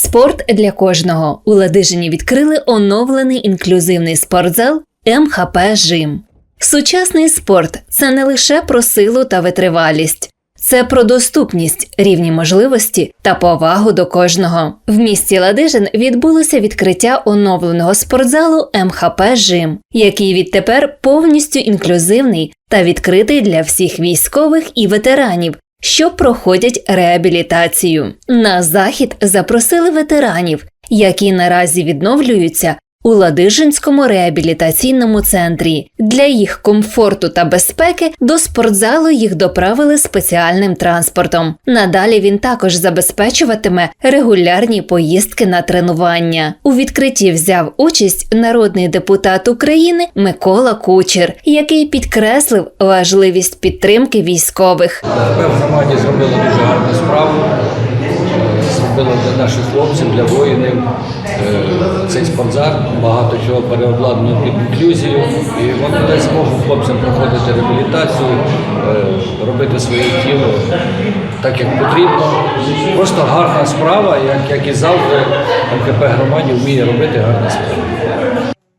Спорт для кожного. У Ладижині відкрили оновлений інклюзивний спортзал МХП Жим. Сучасний спорт це не лише про силу та витривалість. Це про доступність, рівні можливості та повагу до кожного. В місті Ладижин відбулося відкриття оновленого спортзалу МХП Жим, який відтепер повністю інклюзивний та відкритий для всіх військових і ветеранів, що проходять реабілітацію. На захід запросили ветеранів, які наразі відновлюються у Ладижинському реабілітаційному центрі. Для їх комфорту та безпеки до спортзалу їх доправили спеціальним транспортом. Надалі він також забезпечуватиме регулярні поїздки на тренування. У відкритті взяв участь народний депутат України Микола Кучер, який підкреслив важливість підтримки військових. Ми в громаді зробили дуже гарну справу. Наших хлопців, для воїнів. Е, Цей спортзал багато чого переобладнано під інклюзію. І воно дасть змогу хлопцям проходити реабілітацію, е, робити своє тіло так, як потрібно. Просто гарна справа, як, як і завжди МКП громаді вміє робити гарні справи.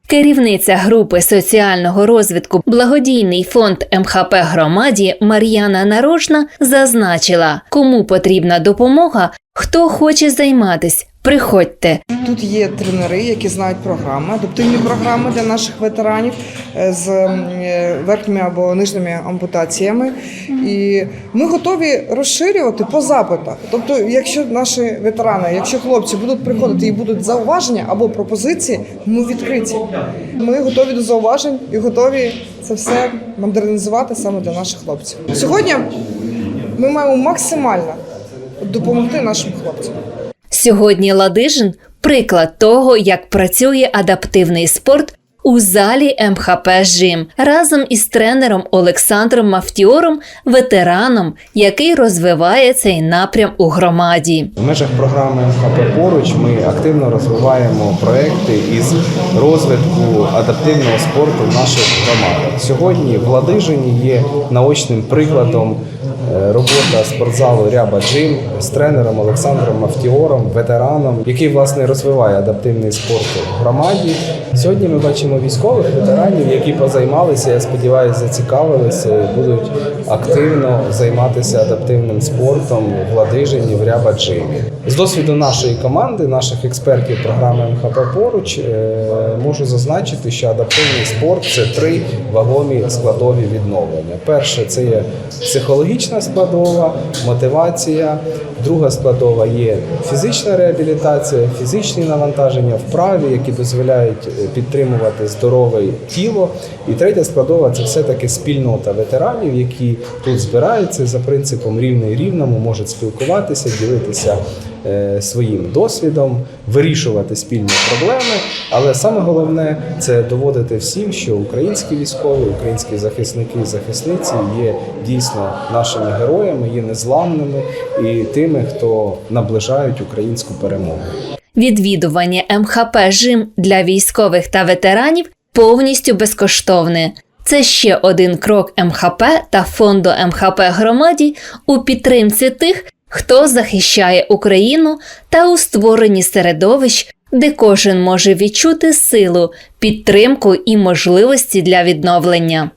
Керівниця групи соціального розвитку Благодійний фонд МХП громаді Мар'яна Нарожна зазначила, кому потрібна допомога, хто хоче займатись. Приходьте. Тут є тренери, які знають програми, адаптивні програми для наших ветеранів е, з е, верхніми або нижніми ампутаціями. І ми готові розширювати по запитах. Тобто, якщо наші ветерани, якщо хлопці будуть приходити і будуть зауваження або пропозиції, ми відкриті. Ми готові до зауважень і готові це все модернізувати саме для наших хлопців. Сьогодні ми маємо максимально допомогти нашим хлопцям. Сьогодні Ладижин приклад того, як працює адаптивний спорт у залі МХП Жим разом із тренером Олександром Мафтіором, ветераном, який розвиває цей напрям у громаді. В межах програми МХП поруч ми активно розвиваємо проекти із розвитку адаптивного спорту в наших громадах. Сьогодні в Ладижині є наочним прикладом робота спортзалу Ряба Джим з тренером Олександром Мафтіором, ветераном, який власне розвиває адаптивний спорт в громаді. Сьогодні ми бачимо військових ветеранів, які позаймалися, я сподіваюся, зацікавилися і будуть активно займатися адаптивним спортом в Ладижині в Ряба Джимі. З досвіду нашої команди, наших експертів програми МХП поруч, е, можу зазначити, що адаптивний спорт це три вагомі складові відновлення. Перше це є психологічна складова, мотивація. Друга складова є фізична реабілітація, фізичні навантаження, вправі, які дозволяють е, підтримувати здорове тіло. І третя складова це все-таки спільнота ветеранів, які тут збираються за принципом рівний рівному, можуть спілкуватися, ділитися своїм досвідом, вирішувати спільні проблеми. Але саме головне це доводити всім, що українські військові, українські захисники і захисниці є дійсно нашими героями, є незламними і тими, хто наближають українську перемогу. Відвідування МХП Жим для військових та ветеранів повністю безкоштовне. Це ще один крок МХП та фонду МХП громаді у підтримці тих, хто захищає Україну та у створенні середовищ, де кожен може відчути силу, підтримку і можливості для відновлення.